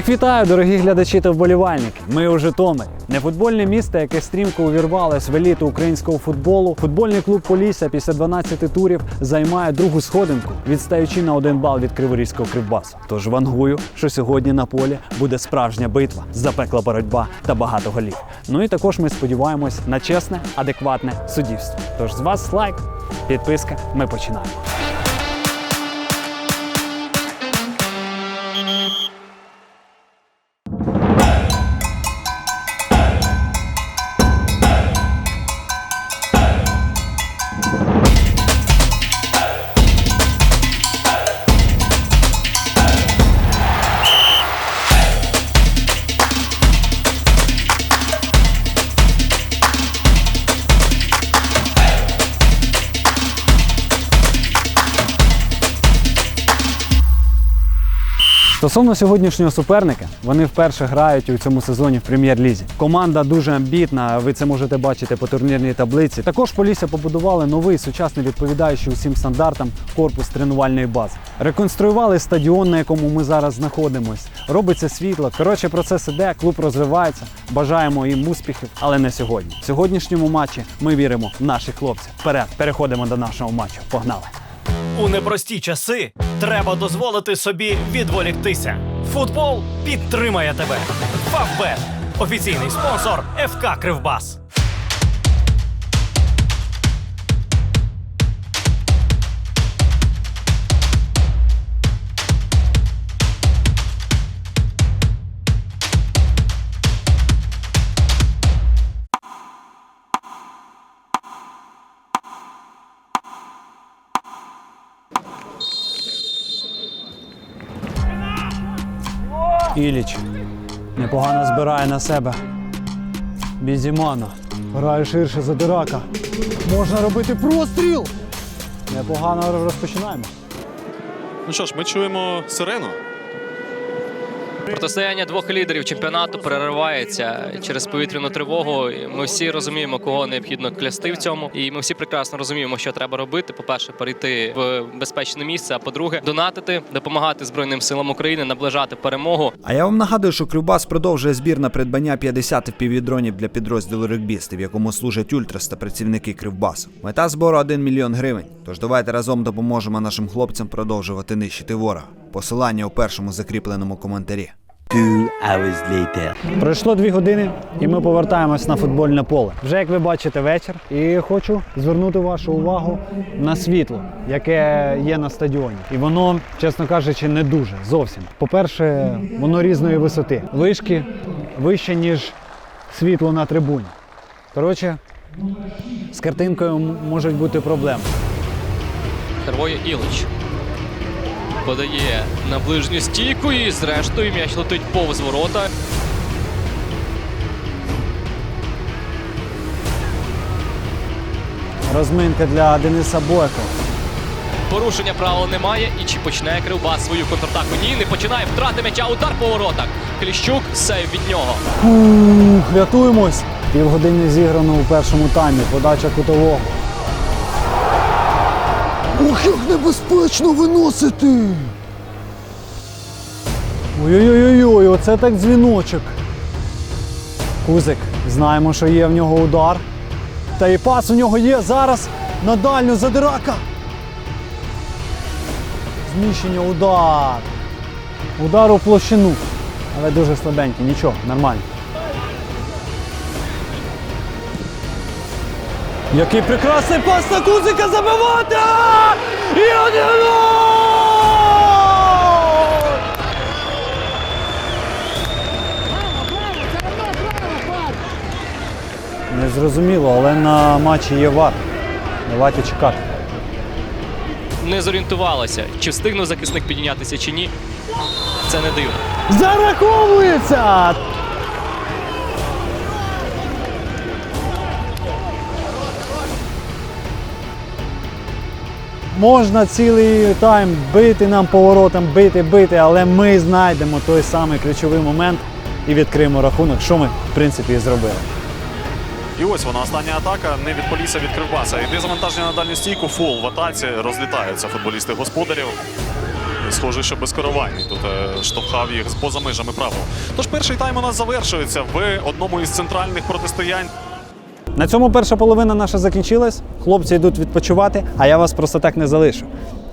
Всіх вітаю, дорогі глядачі та вболівальники. Ми у Житомирі. Не футбольне місто, яке стрімко увірвалось в еліту українського футболу. Футбольний клуб Полісся після 12 турів займає другу сходинку, відстаючи на один бал від Криворізького кривбасу. Тож вангую, що сьогодні на полі буде справжня битва, запекла боротьба та багато голів. Ну і також ми сподіваємось на чесне, адекватне суддівство. Тож з вас лайк, підписка. Ми починаємо. Стосовно сьогоднішнього суперника, вони вперше грають у цьому сезоні в прем'єр-лізі. Команда дуже амбітна. Ви це можете бачити по турнірній таблиці. Також Полісся побудували новий сучасний відповідаючий усім стандартам корпус тренувальної бази. Реконструювали стадіон, на якому ми зараз знаходимось. Робиться світло. Коротше, процес іде, клуб розвивається. Бажаємо їм успіхів, але не сьогодні. В сьогоднішньому матчі ми віримо в наших хлопців. Вперед, переходимо до нашого матчу. Погнали! У непрості часи треба дозволити собі відволіктися. Футбол підтримає тебе. Фавбет офіційний спонсор ФК Кривбас. Іліч непогано збирає на себе. Бізімана. Грає ширше за Дирака. Можна робити простріл. Непогано розпочинаємо. Ну що ж, ми чуємо сирену. Протистояння двох лідерів чемпіонату переривається через повітряну тривогу. Ми всі розуміємо, кого необхідно клясти в цьому, і ми всі прекрасно розуміємо, що треба робити. По-перше, перейти в безпечне місце. А по-друге, донатити, допомагати Збройним силам України, наближати перемогу. А я вам нагадую, що Кривбас продовжує збір на придбання 50 впівдронів для підрозділу регбісти, в якому служать ультрас та працівники Кривбасу. Мета збору 1 мільйон гривень. Тож давайте разом допоможемо нашим хлопцям продовжувати нищити ворога. Посилання у першому закріпленому коментарі. Two hours later. Пройшло дві години, і ми повертаємось на футбольне поле. Вже як ви бачите, вечір. І хочу звернути вашу увагу на світло, яке є на стадіоні. І воно, чесно кажучи, не дуже зовсім. По-перше, воно різної висоти. Вишки вище, ніж світло на трибуні. Коротше, з картинкою можуть бути проблеми. Кервоє Ілич подає на ближню стійку, і зрештою м'яч летить повз ворота. Розминка для Дениса Бойко. Порушення правил немає. І чи почне Кривбас свою контратаку? Ні, не починає втрати м'яча. Удар по воротах. Кліщук сейв від нього. Ух, рятуємось! Півгодини зіграно у першому таймі. Подача кутового. Ох, як небезпечно виносити! Ой-ой-ой, оце так дзвіночок. Кузик, знаємо, що є в нього удар. Та і пас у нього є зараз на дальню задирака. Зміщення удар. Удар у площину. Але дуже слабенький, нічого, нормально. Який прекрасний пас на Кузика забивати! І один гол! Не зрозуміло, але на матчі є вар. Давайте чекати. Не зорієнтувалася, чи встигне захисник піднятися чи ні. Це не дивно. Зараховується! Можна цілий тайм бити нам поворотом, бити, бити, але ми знайдемо той самий ключовий момент і відкриємо рахунок, що ми в принципі і зробили. І ось вона остання атака не від Полісся, а від Кривбаса. Іде завантаження на дальню стійку, фол в атаці, розлітаються футболісти господарів. Схоже, що безкоровайний тут е, штовхав їх поза межами правил. Тож перший тайм у нас завершується в одному із центральних протистоянь. На цьому перша половина наша закінчилась. Хлопці йдуть відпочивати, а я вас просто так не залишу.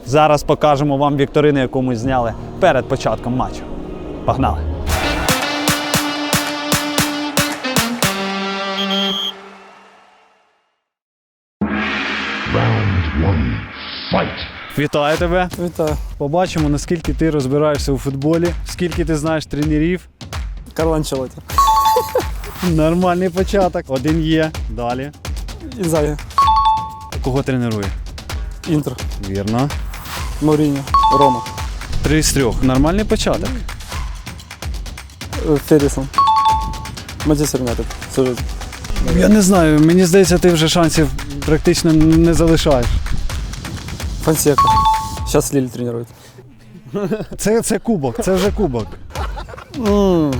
Зараз покажемо вам вікторину, яку ми зняли перед початком матчу. Погнали! Вітаю тебе! Вітаю. Побачимо, наскільки ти розбираєшся у футболі, скільки ти знаєш тренерів. Карл Анчелоті. Нормальний початок. Один є. Далі. Інзагі. Кого тренує? Інтер. Вірно. Мауріньо. Рома. Три з трьох. Нормальний початок. Е, Манчестер Юнайтед. Я не знаю, мені здається, ти вже шансів практично не залишаєш. Фансека. Сейчас Лиль тренирует. Це, це кубок, це вже кубок. М,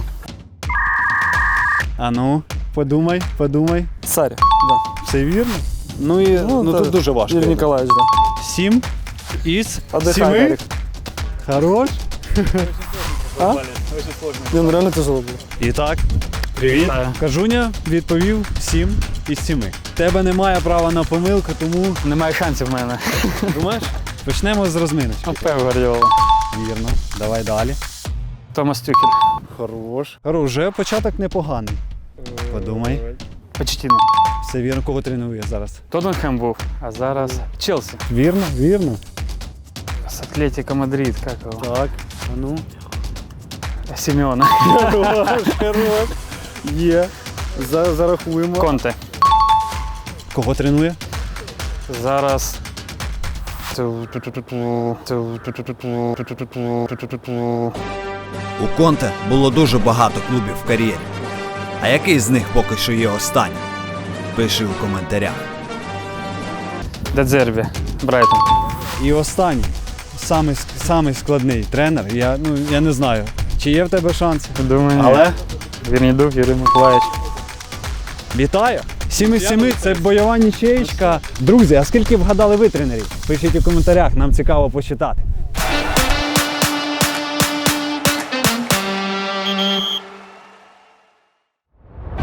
А ну, подумай, подумай. Сарі. Да. Все вірно? Ну і ну, та, тут дуже важко. Юрій Ніколаєвич, да. Сім із Отдихай, сіми. Гарік. Хорош. А? Ні, ну реально тяжело було. І так. Привіт. Кажуня відповів сім із сіми. Тебе немає права на помилку, тому Немає шансів в мене. думаєш? Почнемо з розминочки. Пев Гвардіола. Вірно. Давай далі. Томас Тюхель. Хорош. Хорош, вже початок непоганий. Подумай. Почтіно. Все вірно, кого тренує зараз. Тоттенхем був, а зараз Челсі. Вірно, вірно. З Атлетіко Мадрид, як його? Так. А ну. Сімеона. Хорош, хорош. Є. За, зарахуємо. Конте. Кого тренує? Зараз. У Конте було дуже багато клубів в кар'єрі. А який з них поки що є останнім? Пиши у коментарях. Дедзербі. Брайтон. І останній. Самий, ск- самий складний тренер. Я, ну, я не знаю, чи є в тебе шанси. Думаю. Але Вірнідук Юрій Миколаївич. вітаю! 7 із 7 це бойова нічеєчка. Друзі, а скільки вгадали ви тренерів? Пишіть у коментарях, нам цікаво почитати.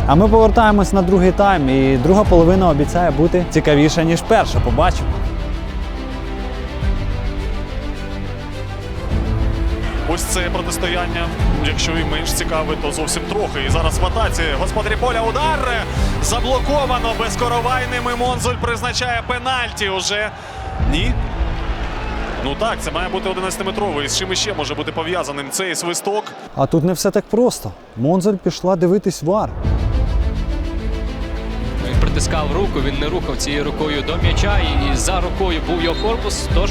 А ми повертаємось на другий тайм, і друга половина обіцяє бути цікавіша, ніж перша. Побачимо. Ось це протистояння, якщо і менш цікаве, то зовсім трохи. І зараз в атаці господарі поля удар заблоковано безкоровайним. І Монзуль призначає пенальті уже. Ні. Ну так, це має бути 11-метровий. З чим іще може бути пов'язаним цей свисток. А тут не все так просто. Монзель пішла дивитись вар. Він притискав руку, він не рухав цією рукою до м'яча, і за рукою був його корпус. Тож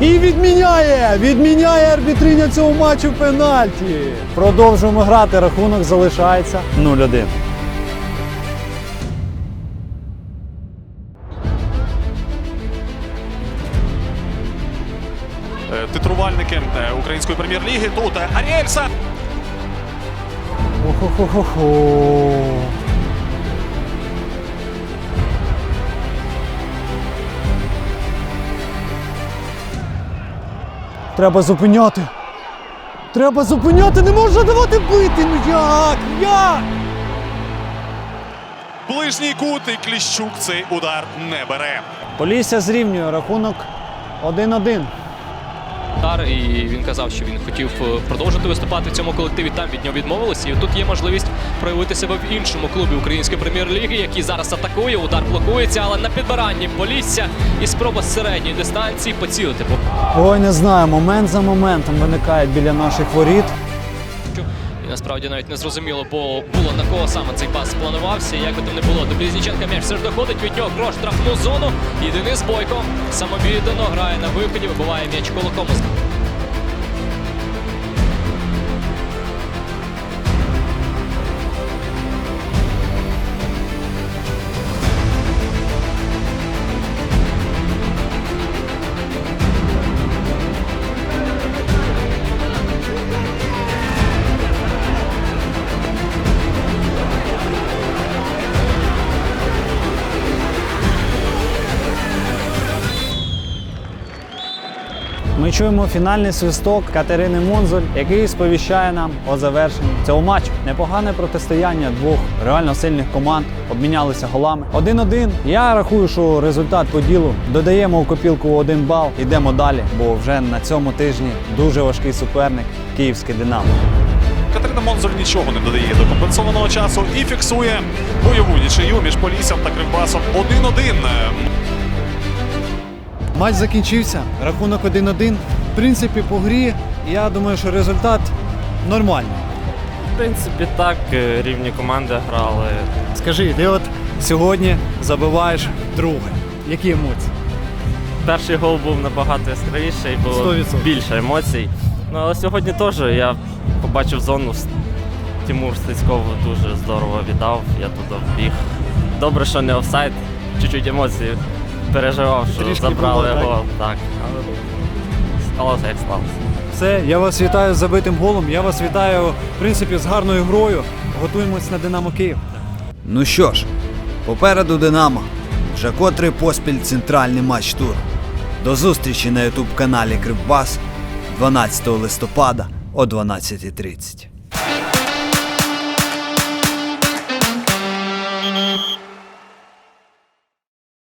І відміняє! Відміняє арбітриня цього матчу пенальті. Продовжуємо грати. Рахунок залишається 0-1. Е, Титрувальники е, української прем'єр-ліги. Тут е, Аріельса. Охо-хо-хо-хо. Треба зупиняти. Треба зупиняти, не можна давати бити. Ну як? Як? Ближній кут і Кліщук цей удар не бере. Полісся зрівнює рахунок 1-1. Удар, і він казав, що він хотів е, продовжити виступати в цьому колективі. Там від нього відмовилися. І тут є можливість проявити себе в іншому клубі української прем'єр-ліги, який зараз атакує. Удар блокується, але на підбиранні Полісся і спроба з середньої дистанції поцілити. Ой, не знаю, момент за моментом виникає біля наших воріт. Насправді навіть не зрозуміло, бо було на кого саме цей пас планувався. Як би там не було, до Блізніченка м'яч все ж доходить від нього крош штрафну зону. І Денис Бойко самовіддано грає на виході, вибиває м'яч кулаком. Ми чуємо фінальний свисток Катерини Монзоль, який сповіщає нам о завершенні цього матчу. Непогане протистояння двох реально сильних команд. Обмінялися голами. 1-1. Я рахую, що результат по ділу додаємо у копілку один бал. Йдемо далі, бо вже на цьому тижні дуже важкий суперник київське Динамо. Катерина Монзоль нічого не додає до компенсованого часу і фіксує бойову нічию між Поліссям та Кривбасом 1-1. Матч закінчився. Рахунок 1-1. В принципі, по грі я думаю, що результат нормальний. В принципі, так, е, рівні команди грали. Скажи, ти от сьогодні забиваєш друге. Які емоції? Перший гол був набагато яскравіший, було 100%. більше емоцій. Ну, але сьогодні теж я побачив зону. Тимур Стецьков дуже здорово віддав, я туди вбіг. Добре, що не офсайд, чуть-чуть емоцій переживав, що Трішки забрали було, так? його. Так. Але сталося як сталося. Все, я вас вітаю з забитим голом. Я вас вітаю, в принципі, з гарною грою. Готуємось на Динамо Київ. Ну що ж, попереду Динамо. Вже котрий поспіль центральний матч туру. До зустрічі на ютуб каналі Кривбас 12 листопада о 12.30.